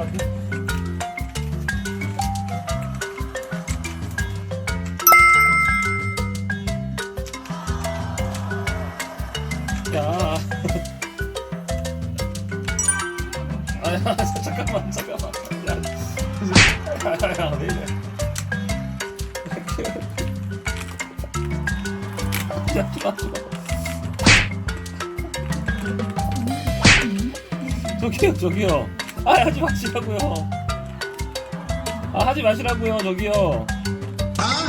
아니? 야. 아야 잠깐만 잠깐만. 저기요, 저기요. 아, 하지 마시라고요. 아, 하지 마시라고요, 저기요.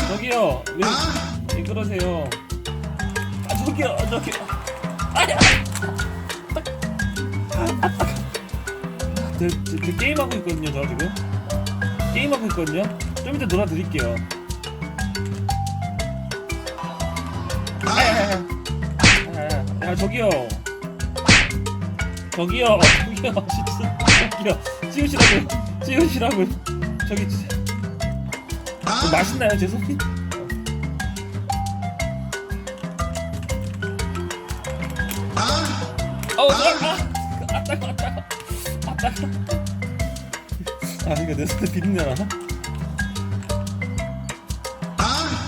저기요, 왜, 왜 그러세요? 아, 저기요, 저기요. 아야. 저, 저, 저 게임하고 있거든요, 저 지금. 게임하고 있거든요. 좀 이따 놀아드릴게요. 아야야야. 아야야. 야, 저기요. 저기요. 저기요. 진짜. 저기요. 지우시라고요. 지우시라고요. 저기. 진짜. 뭐 맛있나요, 제 손이? 어우, 저, 아! 아, 따가, 아, 따가. 아, 따가. 아, 이거 내 손에 비린내 나나?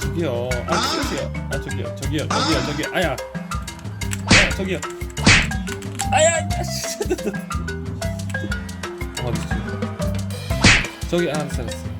저기요. 아, 저기요. 아, 저기요. 저기요. 저기요. 저기요. 아야. 아, 저기요. 아야, 야, 진짜. 어디 지 저기, 아, 알았어, 알았어.